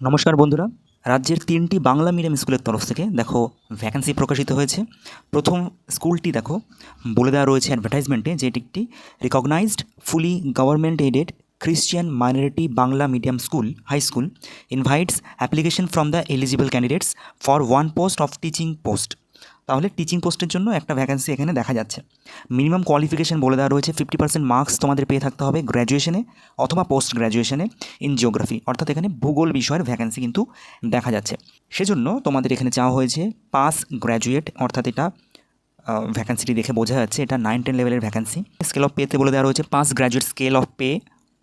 নমস্কার বন্ধুরা। রাজ্যের তিনটি বাংলা মিডিয়াম স্কুলের তরফ থেকে দেখো ভ্যাকেন্সি প্রকাশিত হয়েছে। প্রথম স্কুলটি দেখো, বলে দেওয়া রয়েছে অ্যাডভার্টাইজমেন্টে যে এটি একটি recognized fully government aided Christian minority Bangla medium school high school invites application from the eligible candidates for one post of teaching post তাহলে টিচিং পোস্টের জন্য একটা ভ্যাকেন্সি এখানে দেখা যাচ্ছে। মিনিমাম কোয়ালিফিকেশন বলে দেওয়া রয়েছে ফিফটি পার্সেন্ট মার্কস তোমাদের পেয়ে থাকতে হবে গ্র্যাজুয়েশনে অথবা পোস্ট গ্র্যাজুয়েশনে ইন জিওগ্রাফি অর্থাৎ এখানে ভূগোল বিষয়ের ভ্যাকেন্সি কিন্তু দেখা যাচ্ছে। সেজন্য তোমাদের এখানে চাওয়া হয়েছে পাস গ্র্যাজুয়েট অর্থাৎ এটা ভ্যাকেন্সিটি দেখে বোঝা যাচ্ছে, এটা নাইন টেন লেভেলের ভ্যাকেন্সি স্কেল অফ পেতে বলে দেওয়া রয়েছে pass graduate scale of pay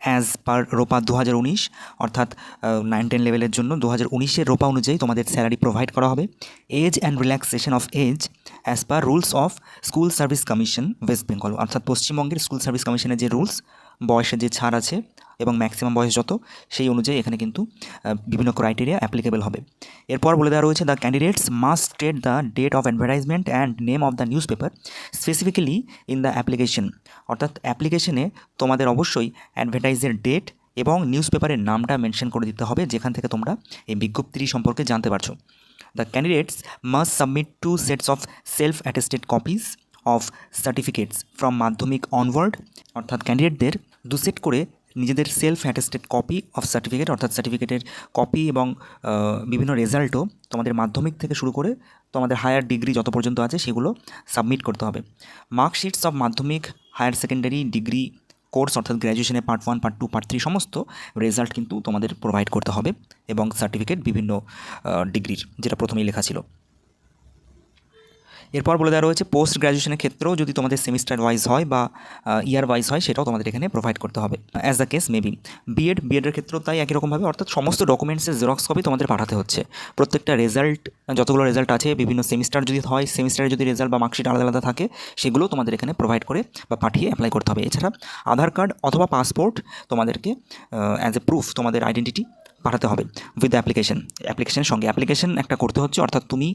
as per ROPA দু হাজার উনিশ অর্থাৎ নাইন টেন লেভেলের জন্য দু হাজার উনিশের রোপা অনুযায়ী তোমাদের স্যালারি প্রোভাইড করা হবে। Age and relaxation of age as per rules of school service commission West Bengal অর্থাৎ পশ্চিমবঙ্গের স্কুল সার্ভিস কমিশনের যে রুলস বয়সের যে ছাড় আছে এবং ম্যাক্সিমাম বয়স যত, সেই অনুযায়ী এখানে কিন্তু বিভিন্ন ক্রাইটেরিয়া অ্যাপ্লিকেবল হবে। এরপর বলে দেওয়া রয়েছে the candidates must state the date of advertisement and name of the newspaper specifically in the application অর্থাৎ অ্যাপ্লিকেশনে তোমাদের অবশ্যই অ্যাডভার্টাইজের ডেট এবং নিউজ পেপারের নামটা মেনশন করে দিতে হবে, যেখান থেকে তোমরা এই বিজ্ঞপ্তিটি সম্পর্কে জানতে পারছ। The candidates must submit two sets of self attested copies of certificates from Madhyamik onward অর্থাৎ ক্যান্ডিডেটদের দু সেট করে নিজেদের self attested copy of certificate অর্থাৎ সার্টিফিকেটের কপি এবং বিভিন্ন রেজাল্টও তোমাদের মাধ্যমিক থেকে শুরু করে তোমাদের হায়ার ডিগ্রি যত পর্যন্ত আছে সেগুলো সাবমিট করতে হবে। Marksheets of Madhyamik higher secondary degree course অর্থাৎ গ্র্যাজুয়েশনে part one part two part three সমস্ত রেজাল্ট কিন্তু তোমাদের প্রোভাইড করতে হবে এবং সার্টিফিকেট বিভিন্ন ডিগ্রির যেটা প্রথমেই লেখা ছিল। এরপর বলে দেওয়া রয়েছে পোস্ট গ্র্যাজুয়েশনের ক্ষেত্রেও যদি তোমাদের সেমিস্টার ওয়াইজ হয় বা ইয়ার ওয়াইজ হয়, সেটাও তোমাদের এখানে প্রোভাইড করতে হবে। As the case maybe B Ed বিএডের ক্ষেত্রেও তাই একই রকমভাবে, অর্থাৎ সমস্ত ডকুমেন্টসের জেরক্স কপি তোমাদের পাঠাতে হচ্ছে। প্রত্যেকটা রেজাল্ট যতগুলো রেজাল্ট আছে, বিভিন্ন সেমিস্টার যদি হয় সেমিস্টারে যদি রেজাল্ট বা মার্কশিট আলাদা আলাদা থাকে, সেগুলোও তোমাদের এখানে প্রোভাইড করে বা পাঠিয়ে অ্যাপ্লাই করতে হবে। এছাড়া, আধার কার্ড অথবা পাসপোর্ট তোমাদেরকে অ্যাজ এ প্রুফ তোমাদের আইডেন্টিটি পাঠাতে হবে উইথ দ্য অ্যাপ্লিকেশন অ্যাপ্লিকেশনের সঙ্গে অ্যাপ্লিকেশন একটা করতে হচ্ছে, অর্থাৎ তুমি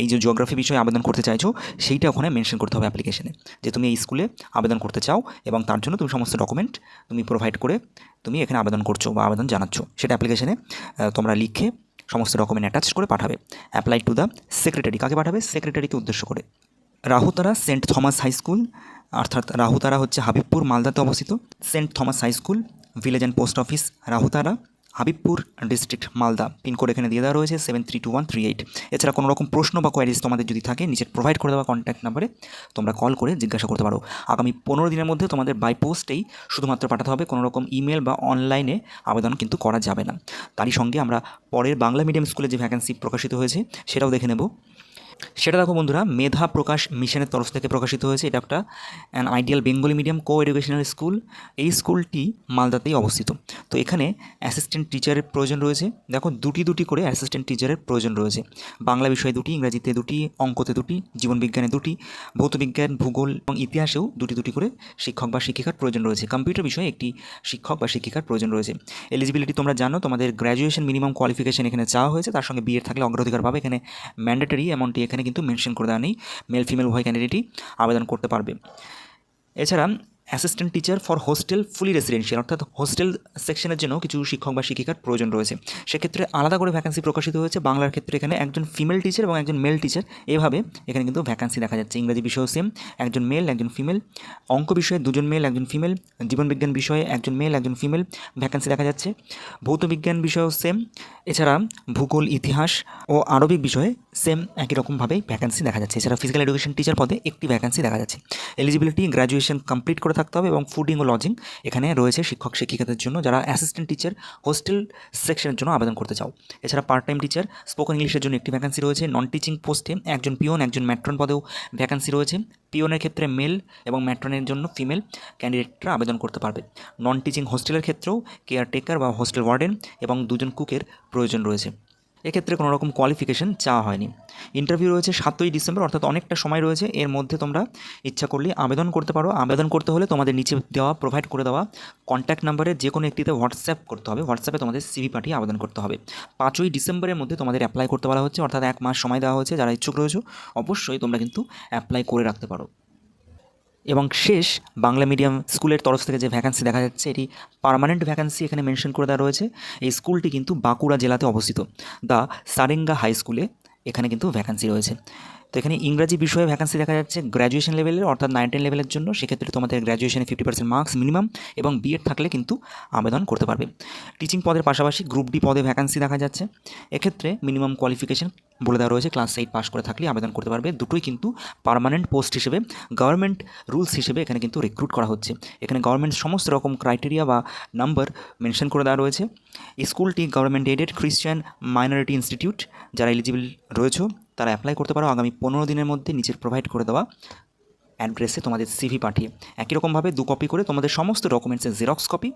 এই যে জিওগ্রাফি বিষয়ে আবেদন করতে চাইছো, সেইটা ওখানে মেনশন করতে হবে অ্যাপ্লিকেশনে যে তুমি এই স্কুলে আবেদন করতে চাও এবং তার জন্য তুমি সমস্ত ডকুমেন্ট তুমি প্রোভাইড করে তুমি এখানে আবেদন করছ বা আবেদন জানাচ্ছ। সেটা অ্যাপ্লিকেশনে তোমরা লিখে সমস্ত ডকুমেন্ট অ্যাটাচ করে পাঠাবে। অ্যাপ্লাই টু দ্য সেক্রেটারি কাকে পাঠাবে? সেক্রেটারিকে উদ্দেশ্য করে। Rahutara Saint Thomas high school, অর্থাৎ রাহুতারা হচ্ছে হাবিবপুর, মালদাতে অবস্থিত। Saint Thomas high school, village and post office, Rahutara. Habibpur district Malda. Pin code এখানে দিয়ে দেওয়া রয়েছে seven three two one three eight এছাড়া কোনো রকম প্রশ্ন বা কোয়ারিজ তোমাদের যদি থাকে, নিজের প্রোভাইড করে দেওয়া কন্ট্যাক্ট নাম্বারে তোমরা কল করে জিজ্ঞাসা করতে পারো। আগামী পনেরো দিনের মধ্যে তোমাদের বাই পোস্টেই শুধুমাত্র পাঠাতে হবে, কোনো রকম ইমেল বা অনলাইনে আবেদন কিন্তু করা যাবে না। তারই সঙ্গে আমরা পরের বাংলা মিডিয়াম স্কুলে যে ভ্যাকেন্সি প্রকাশিত হয়েছে, সেটাও দেখে নেব। সেটা দেখো বন্ধুরা, মেধা প্রকাশ মিশনের তরফ থেকে প্রকাশিত হয়েছে, এটা একটা an ideal Bengali medium co educational school এই স্কুলটি মালদাতেই অবস্থিত। তো এখানে অ্যাসিস্ট্যান্ট টিচারের প্রয়োজন রয়েছে। দেখো, দুটি দুটি করে অ্যাসিস্ট্যান্ট টিচারের প্রয়োজন রয়েছে। বাংলা বিষয়ে দুটি, ইংরাজিতে দুটি, অঙ্কতে দুটি জীবনবিজ্ঞানে দুটি ভৌতবিজ্ঞান ভূগোল, এবং ইতিহাসেও দুটি দুটি করে শিক্ষক বা শিক্ষিকার প্রয়োজন রয়েছে। কম্পিউটার বিষয়ে একটি শিক্ষক বা শিক্ষিকার প্রয়োজন রয়েছে। এলিজিবিলিটি তোমরা জানো, তোমাদের গ্র্যাজুয়েশন মিনিমাম কোয়ালিফিকেশন এখানে চাওয়া হয়েছে। তার সঙ্গে বিএড থাকলে অগ্রাধিকার পাবে। এখানে ম্যান্ডেটরি এমনটি এখানে কিন্তু মেনশন করে দেওয়া নেই মেল ফিমেল উভয় ক্যান্ডিডেটই আবেদন করতে পারবে। এছাড়া assistant teacher for hostel fully residential অর্থাৎ হোস্টেল সেকশনের জন্য কিছু শিক্ষক বা শিক্ষিকার প্রয়োজন রয়েছে। সেক্ষেত্রে আলাদা করে ভ্যাকান্সি প্রকাশিত হয়েছে। বাংলার ক্ষেত্রে এখানে একজন ফিমেল টিচার এবং একজন মেল টিচার এভাবে এখানে কিন্তু ভ্যাকান্সি দেখা যাচ্ছে। ইংরেজি বিষয়েও সেম একজন মেল একজন ফিমেল অঙ্ক বিষয়ে দুজন মেল একজন ফিমেল জীবনবিজ্ঞান বিষয়ে একজন মেল একজন ফিমেল ভ্যাকান্সি দেখা যাচ্ছে। ভৌতবিজ্ঞান বিষয়েও সেম এছাড়া ভূগোল, ইতিহাস ও আরবিক বিষয়ে সেম একই রকমভাবেই ভ্যাকান্সি দেখা যাচ্ছে। এছাড়া ফিজিক্যাল এডুকেশন টিচার পদে একটি ভ্যাকান্সি দেখা যাচ্ছে। এলিজিবিলিটি গ্র্যাজুয়েশন কমপ্লিট করে থাকতে হবে এবং ফুডিং ও লজিং এখানে রয়েছে শিক্ষক শিক্ষিকাদের জন্য যারা অ্যাসিস্ট্যান্ট টিচার হোস্টেল সেকশনের জন্য আবেদন করতে চাও। এছাড়া পার্ট টাইম টিচার স্পোকেন ইংলিশের জন্য একটি ভ্যাকান্সি রয়েছে। নন টিচিং পোস্টে একজন পিওন একজন ম্যাট্রন পদেও ভ্যাকান্সি রয়েছে। পিওনের ক্ষেত্রে মেল এবং ম্যাট্রনের জন্য ফিমেল ক্যান্ডিডেটরা আবেদন করতে পারবে। নন টিচিং হোস্টেলের ক্ষেত্রেও কেয়ারটেকার বা হোস্টেল ওয়ার্ডেন এবং দুজন কুকের প্রয়োজন রয়েছে। এক্ষেত্রে কোনো রকম কোয়ালিফিকেশন চাওয়া হয়নি। ইন্টারভিউ রয়েছে সাতই ডিসেম্বর, অর্থাৎ অনেকটা সময় রয়েছে। এর মধ্যে তোমরা ইচ্ছা করলে আবেদন করতে পারো। আবেদন করতে হলে তোমাদের নিচে দেওয়া প্রোভাইড করে দেওয়া কন্ট্যাক্ট নাম্বারে যে কোনো একটিতে হোয়াটসঅ্যাপ করতে হবে। হোয়াটসঅ্যাপে তোমাদের সিভি পাঠিয়ে আবেদন করতে হবে। পাঁচই ডিসেম্বরের মধ্যে তোমাদের অ্যাপ্লাই করতে বলা হচ্ছে, অর্থাৎ এক মাস সময় দেওয়া হয়েছে। যারা ইচ্ছুক রয়েছে, অবশ্যই তোমরা কিন্তু অ্যাপ্লাই করে রাখতে পারো। এবং শেষ বাংলা মিডিয়াম স্কুলের তরফ থেকে যে ভ্যাকান্সি দেখা যাচ্ছে, এটি পারমানেন্ট ভ্যাকান্সি এখানে মেনশন করে দেওয়া রয়েছে। এই স্কুলটি কিন্তু বাঁকুড়া জেলাতে অবস্থিত। দ্য সারেঙ্গা হাই স্কুলে এখানে কিন্তু ভ্যাকান্সি রয়েছে। তো এখানে ইংরাজি বিষয়ে ভ্যাকান্সি দেখা যাচ্ছে গ্র্যাজুয়েশন লেভেলের অর্থাৎ নাইন টেন লেভেলের জন্য, সেক্ষেত্রে তোমাদের গ্র্যাজুয়েশনে ফিফটি পার্সেন্ট মার্কস মিনিমাম এবং বিএড থাকলে কিন্তু আবেদন করতে পারবে। টিচিং পদের পাশাপাশি গ্রুপ ডি পদে ভ্যাকান্সি দেখা যাচ্ছে। এক্ষেত্রে মিনিমাম কোয়ালিফিকেশন বলে দেওয়া রয়েছে ক্লাস এইট পাস করে থাকলে আবেদন করতে পারবে। দুটোই কিন্তু পার্মানেন্ট পোস্ট হিসেবে গভর্নমেন্ট রুলস হিসেবে এখানে কিন্তু রিক্রুট করা হচ্ছে। এখানে গভর্নমেন্ট সমস্ত রকম ক্রাইটেরিয়া বা নাম্বার মেনশন করে দেওয়া রয়েছে। স্কুলটি গভর্নমেন্ট এডেড খ্রিস্টান মাইনরিটি ইনস্টিটিউট যারা এলিজিবল রয়েছে তারা অ্যাপ্লাই করতে পারো। আগামী পনেরো দিনের মধ্যে নিচের প্রোভাইড করে দেওয়া অ্যাড্রেসে তোমাদের সিভি পাঠিয়ে, একই রকমভাবে দু কপি করে তোমাদের সমস্ত ডকুমেন্টসের জেরক্স কপি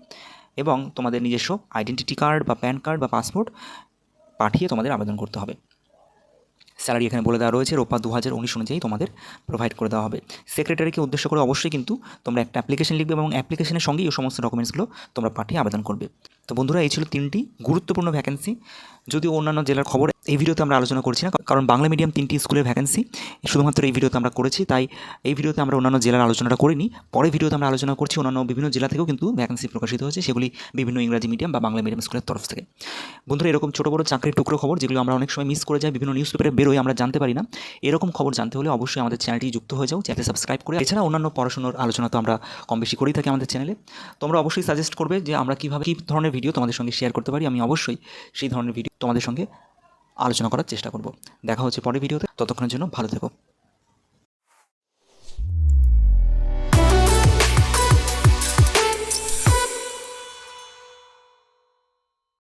এবং তোমাদের নিজস্ব আইডেন্টিটি কার্ড বা প্যান কার্ড বা পাসপোর্ট পাঠিয়ে তোমাদের আবেদন করতে হবে। স্যালারি এখানে বলে দেওয়া রয়েছে রোপা দু হাজার উনিশ অনুযায়ী তোমাদের প্রোভাইড করে দেওয়া হবে। সেক্রেটারিকে উদ্দেশ্য করে অবশ্যই কিন্তু তোমরা একটা অ্যাপ্লিকেশন লিখবে এবং অ্যাপ্লিকেশনের সঙ্গেই এই সমস্ত ডকুমেন্টসগুলো তোমরা পাঠিয়ে আবেদন করবে। তো বন্ধুরা, এই ছিল তিনটি গুরুত্বপূর্ণ ভ্যাকেন্সি যদিও অন্যান্য জেলার খবর এই ভিডিওতে আমরা আলোচনা করছি না কারণ বাংলা মিডিয়াম তিনটি স্কুলের ভ্যাকেন্সি শুধুমাত্র এই ভিডিওতে আমরা করেছি, তাই এই ভিডিওতে আমরা অন্যান্য জেলার আলোচনাটা করিনি। পরে ভিডিওতে আমরা আলোচনা করছি অন্যান্য বিভিন্ন জেলা থেকেও কিন্তু ভ্যাকেন্সি প্রকাশিত হয়েছে, সেগুলি বিভিন্ন ইংরাজি মিডিয়াম বা বাংলা মিডিয়াম স্কুলের তরফ থেকে। বন্ধুরা, এরকম ছোটো বড়ো চাকরির টুকরো খবর, যেগুলো আমরা অনেক সময় মিস করে যাই, বিভিন্ন নিউজ পেপারে বেরোয় আমরা জানতে পারি না। এরকম খবর জানতে হলে অবশ্যই আমাদের চ্যানেলটি যুক্ত হয়ে যাও চ্যানেলটি সাবস্ক্রাইব করে। এছাড়া অন্যান্য পড়াশোনার আলোচনা তো আমরা কম বেশি করেই থাকি আমাদের চ্যানেলে তোমরা অবশ্যই সাজেস্ট করবে যে আমরা কীভাবে, কী ধরনের ভিডিও তোমাদের সঙ্গে শেয়ার করতে পারি। আমি অবশ্যই সেই ধরনের ভিডিও তোমাদের সঙ্গে আলোচনা করার চেষ্টা করব। দেখা হচ্ছে পরের ভিডিওতে। ততক্ষণের জন্য ভালো থেকো।